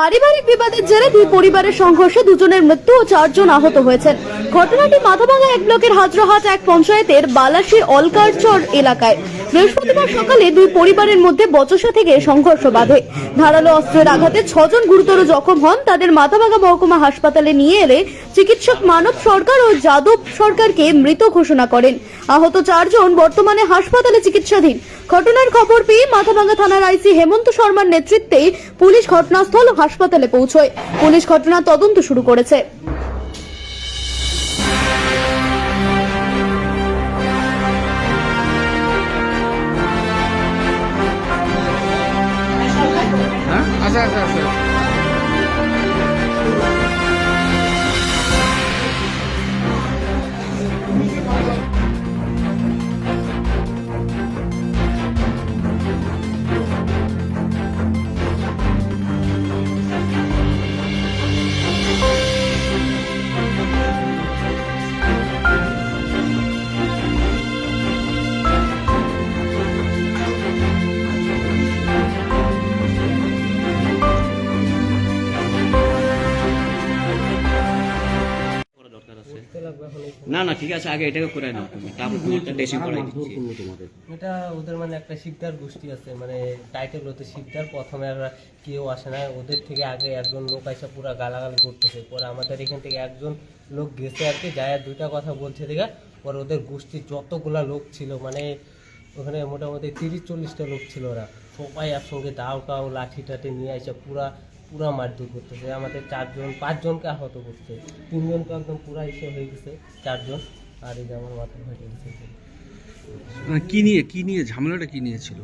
পারিবারিক বিবাদের জেরে দুই পরিবারের সংঘর্ষে দুজনের মৃত্যু ও চারজন আহত হয়েছেন। ঘটনাটি মাথাভাঙা এক ব্লকের হাজরাহাট এক পঞ্চায়েতের বালাসি অলকারচর এলাকায়। বৃহস্পতিবার সকালে দুই পরিবারের মধ্যে বচসা থেকে সংঘর্ষ বাধে। ধারালো অস্ত্রের আঘাতে ছজন গুরুতর জখম হন। তাদের মাথাভাঙা মহকুমা হাসপাতালে নিয়ে এলে চিকিৎসক মানব সরকার ও যাদব সরকারকে মৃত ঘোষণা করেন। আহত চারজন বর্তমানে হাসপাতালে চিকিৎসাধীন। ঘটনার খবর পেয়ে মাথাভাঙ্গা থানার আইসি হেমন্ত শর্মার নেতৃত্বে পুলিশ ঘটনাস্থল ও হাসপাতালে পৌঁছয়। পুলিশ ঘটনা তদন্ত শুরু করেছে। হ্যাঁ? আচ্ছা আচ্ছা আচ্ছা। না না ঠিক আছে আগে এটাকে করে নাও তুমি। তারপর তোমারটা ড্রেসিং করাই দিচ্ছি। এটা ওদের মানে একটা শিকদার গোষ্ঠী আছে মানে টাইটেল হতে শিকদার। প্রথমে আর কেউ আসে না। ওদের থেকে আগে একজন লোক এসে পুরো গালাগালি করতেছে। পরে আমাদের এখান থেকে একজন লোক গেছে আর কি যায় আর দুইটা কথা বলছে দেখে। পরে ওদের গোষ্ঠীর যতগুলা লোক ছিল মানে ওখানে মোটামুটি তিরিশ চল্লিশটা লোক ছিল ওরা। সবাই একসঙ্গে দাও কাও লাঠি টাঠি নিয়ে এসে পুরা পুরা মারধর করতেছে আমাদের চারজন পাঁচজনকে আহত করছে। তিনজন তো একদম পুরা ইসে হয়ে গেছে চারজন। আর এই যে আমার মাথা ফেটে গেছে মানে কি নিয়ে কি নিয়ে ঝামেলাটা কি নিয়ে ছিল?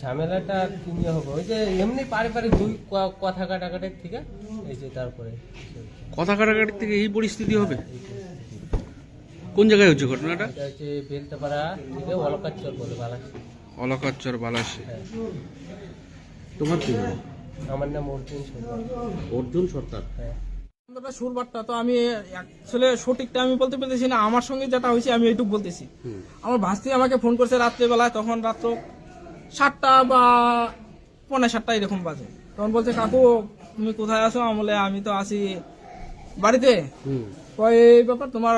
ঝামেলাটা কি নিয়ে হবে? ওই যে এমনি পারিবারিক দুই ক- কথা কাটাকাটির থেকে এই যে তারপরে। কথা কাটাকাটির থেকে এই পরিস্থিতি হবে? কোন জায়গায় হচ্ছে ঘটনাটা? এটা হচ্ছে বেলতাপাড়া থেকে অলকাচর বলে বালাসি। অলকাচর বালাসে। হ্যাঁ। তোমার কি আমার নাম অর্জুন সরকার অর্জুন সর্দার? হ্যাঁ। সুরবারটা তো আমি আসলে সঠিকটা আমি বলতে পেরেছি না আমার সঙ্গে যেটা হয়েছে আমি এইটুকু বলতেছি। আমার ভাস্তি আমাকে ফোন করছে রাত্রেবেলায় তখন রাত্র সাতটা বা সাতটা এরকম বাজে। তখন বলছে কাকু তুমি কোথায় আছো? আমি বলে আমি তো আছি বাড়িতে। এই ব্যাপার তোমার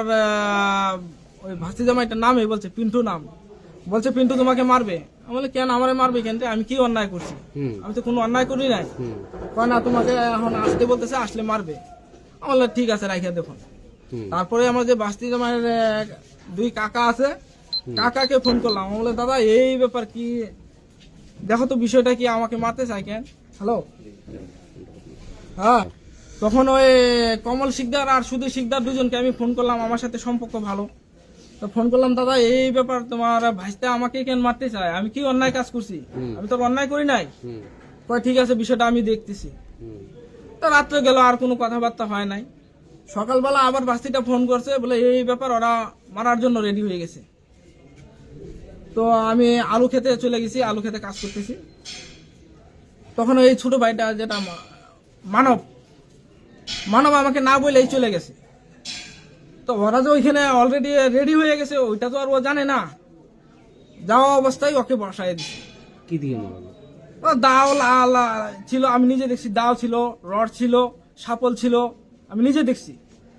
ওই ভাস্তি জামাইটার নাম এই বলছে পিন্টু নাম। বলছে পিন্টু তোমাকে মারবে। আমি বলে কেন আমারে মারবে কেন আমি কি অন্যায় করছি? আমি তো কোনো অন্যায় করি নাই। কয় না তোমাকে এখন আসতে বলতেছে আসলে মারবে। আমি বললাম ঠিক আছে রাখিয়া দেখুন। তারপরে আমার যে বাস্তি জামাইয়ের দুই কাকা আছে কাকাকে ফোন করলাম। আমি বলে দাদা এই ব্যাপার কি? দেখো তো বিষয়টা কি আমাকে মারতে চাই কেন? হ্যালো? হ্যাঁ তখন ওই কমল শিকদার আর সুধীর শিকদার দুজনকে আমি ফোন করলাম আমার সাথে সম্পর্ক ভালো। তো ফোন করলাম দাদা এই ব্যাপার তোমার ভাইস্তা আমাকে কেন মারতে চায়? আমি কি অন্যায় কাজ করছি? আমি তো অন্যায় করি নাই? কয় ঠিক আছে বিষয়টা আমি দেখতেছি। তো রাত্রে গেল আর কোনো কথাবার্তা হয় নাই। সকালবেলা আবার বাস্তিটা ফোন করছে বলে এই ব্যাপার ওরা মারার জন্য রেডি হয়ে গেছে। তো আমি আলু খেতে চলে গেছি আলু খেতে কাজ করতেছি। তখন এই ছোট ভাইটা যেটা মানব মানব আমাকে না বলেই চলে গেছে। তো ওরা যে ওইখানে অলরেডি রেডি হয়ে গেছে ওইটা তো আর ও জানে না। যাওয়া অবস্থায় ওকে বসায় দিছে। কি দিয়ে দাও লা- লা- ছিল আমি নিজে দেখছি দাও ছিল রড ছিল সাপল ছিল আমি নিজে দেখছি।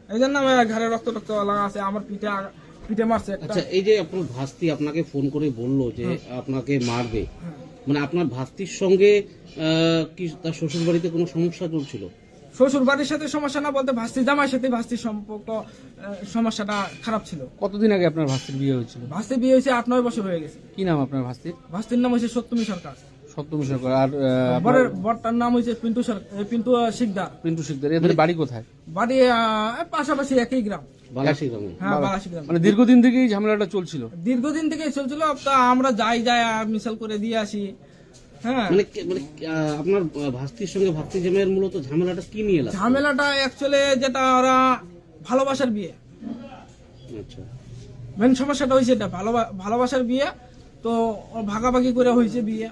এই জন্য আমার ঘরে রক্ত টক্ত লাগা আছে আমার পিঠে পিঠে মারছে আচ্ছা এই যে আপনার ভাস্তি আপনাকে ফোন করে বলল যে আপনাকে মারবে মানে আপনার ভাস্তির সঙ্গে আহ, কি তার শ্বশুর বাড়িতে কোনো সমস্যা চলছিল? শ্বশুর বাড়ির সাথে সমস্যা না বলতে ভাস্তি জামাইয়ের সাথে ভাস্তির সম্পর্ক সমস্যাটা খারাপ ছিল। কতদিন আগে আপনার ভাস্তির বিয়ে হয়েছিল? ভাস্তি বিয়ে হয়েছে আট নয় বছর হয়ে গেছে। কি নাম আপনার ভাস্তির? ভাস্তির নাম হয়েছে সপ্তমী সরকার। সপ্তমী সরকার আর বরের বরটার নাম হয়েছে পিন্টু সরকার পিন্টু শিকদার। পিন্টু শিকদার এদের বাড়ি কোথায়? বাড়ি পাশাপাশি একই গ্রাম। হ্যাঁ মানে দীর্ঘদিন থেকেই ঝামেলাটা চলছিল? দীর্ঘদিন থেকে চলছিল আমরা যাই যাই মিশাল করে দিয়ে আসি। মানে কে- মানে আপনার ভাস্তির সঙ্গে ভাস্তি জামের মূলত ঝামেলাটা কি নিয়ে ঝামেলাটা অ্যাকচুয়ালি যেটা ওরা ভালোবাসার বিয়ে। আচ্ছা। মেন সমস্যাটা হয়েছে এটা ভালোবা- ভালোবাসার বিয়ে তো ভাগাভাগি করে হয়েছে বিয়ে।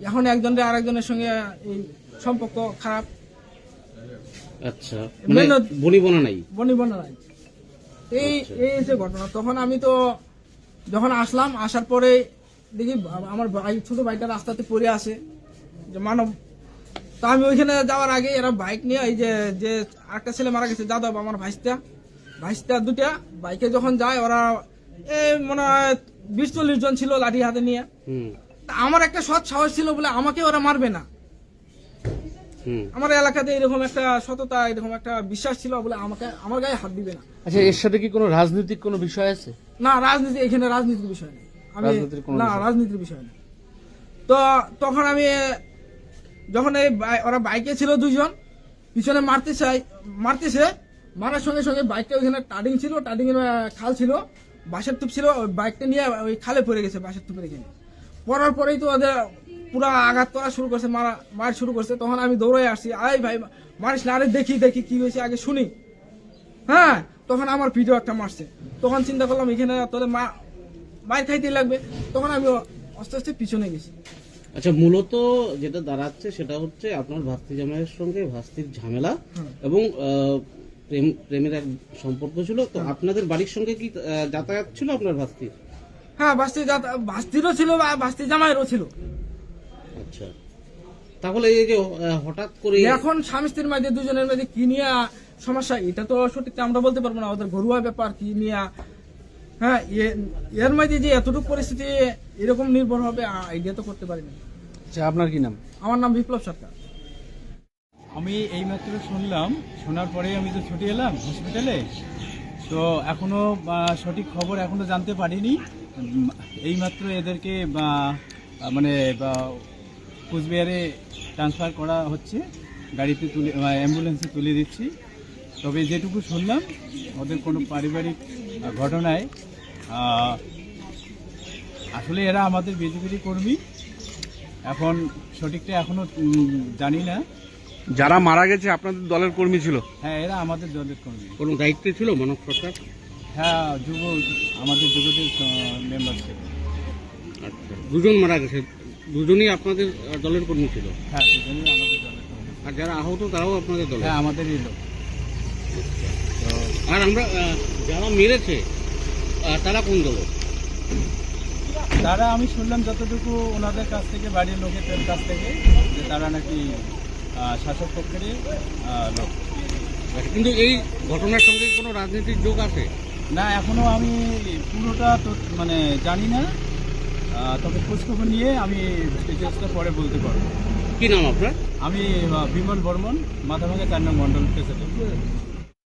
এখন একজনের আরেকজনের সঙ্গে এই সম্পর্ক খারাপ। আচ্ছা মানে মেহনত- বনি বনা নাই? বনি বনারাই এই এই যে ঘটনা তখন আমি তো যখন আসলাম আসার পরে দেখি আমার ভাই ছোট ভাইটা রাস্তাতে পড়ে আসে যে মানব। তো আমি ওইখানে যাওয়ার আগে এরা বাইক নিয়ে এই যে যে আরেকটা ছেলে মারা গেছে যাদব আমার ভাইস্তা ভাইস্তা দুটা বাইকে যখন যায় ওরা এই মনে হয় বিশ চল্লিশ জন ছিল লাঠি হাতে নিয়ে। তা আমার একটা সৎ সাহস ছিল বলে আমাকে ওরা মারবে না। আমার এলাকাতে এরকম একটা সততা এরকম একটা বিশ্বাস ছিল বলে আমাকে আমার গায়ে হাত দিবে না। আচ্ছা এর সাথে কি কোনো রাজনৈতিক কোনো বিষয় আছে? না রাজনীতি এখানে রাজনীতির বিষয় নেই। আমি না রাজনীতির বিষয় নেই তো তখন আমি যখন এই ওরা বাইকে ছিল দুজন পিছনে মারতে চাই মারতেছে মারার সঙ্গে সঙ্গে বাইকটা ওইখানে টার্ডিং ছিল টার্ডিং এর খাল ছিল বাসের তুপ ছিল ওই বাইকটা নিয়ে ওই খালে পড়ে গেছে বাসের তুপের এখানে। পড়ার পরেই তো ওদের পুরো আঘাত করা শুরু করছে মারা মার শুরু করছে। তখন আমি দৌড়ে আসছি আয় ভাই মারিস না আরে দেখি দেখি কি হয়েছে আগে শুনি। হ্যাঁ তখন আমার ভিডিও একটা মারছে। তখন চিন্তা করলাম এখানে তোদের মা মায়ের খাইতে লাগবে তখন আমি আস্তে আস্তে পিছনে গেছি। আচ্ছা মূলত যেটা দাঁড়াচ্ছে সেটা হচ্ছে আপনার ভাস্তি জামাইয়ের সঙ্গে ভাস্তির ঝামেলা এবং প্রেম প্রেমের এক সম্পর্ক ছিল। তো আপনাদের বাড়ির সঙ্গে কি যাতায়াত ছিল আপনার ভাস্তির? হ্যাঁ বাস্তি যাতা- বাস্তিরও ছিল বা বাস্তি জামাইয়েরও ছিল। আচ্ছা। তাহলে এই যে হঠাৎ করে এখন স্বামী স্ত্রীর মাঝে দুজনের মাঝে কি নিয়ে সমস্যা? এটা তো সঠিক আমরা বলতে পারব না। ওদের ঘরোয়া ব্যাপার কি নিয়ে হ্যাঁ এ- এর মধ্যে যে এতটুকু পরিস্থিতি এরকম নির্ভর হবে আইডিয়া তো করতে পারিনি। আচ্ছা আপনার কি নাম? আমার নাম বিপ্লব সরকার। আমি এইমাত্র শুনলাম শোনার পরেই আমি তো ছুটে এলাম হসপিটালে তো এখনও সঠিক খবর এখনও জানতে পারিনি। এইমাত্র এদেরকে মানে কুচবিহারে ট্রান্সফার করা হচ্ছে। গাড়িতে তুলে অ্যাম্বুলেন্সে তুলে দিচ্ছি। তবে যেটুকু শুনলাম ওদের কোনো পারিবারিক ঘটনায় আসলে এরা আমাদের বিজেপির কর্মী। এখন সঠিকটা এখনও জানি না। যারা মারা গেছে আপনাদের দলের কর্মী ছিল? হ্যাঁ এরা আমাদের দলের কর্মী। কোনো দায়িত্বে ছিল মানব সরকার? হ্যাঁ যুব আমাদের যুবদের মেম্বার ছিল। আচ্ছা। দুজন মারা গেছে। দুজনই আপনাদের দলের কর্মী ছিল? হ্যাঁ দুজনই আমাদের দলের কর্মী। আর যারা আহত তারাও আপনাদের দল হ্যাঁ আমাদেরই লোক। আর আমরা যারা মেরেছে তারা কোন দলের তারা আমি শুনলাম যতটুকু ওনাদের কাছ থেকে বাড়ির লোকের কাছ থেকে যে তারা নাকি শাসক পক্ষেরই লোক। আচ্ছা, কিন্তু এই ঘটনার সঙ্গে কোনো রাজনীতির যোগ আছে? না এখনও আমি পুরোটা তো মানে জানি না। তবে খোঁজখবর নিয়ে আমি ডিটেলসটা পরে বলতে পারব। কী নাম আপনার? আমি বিমল বর্মন মাথাভাঙ্গা চার নং মন্ডল প্রেসিডেন্ট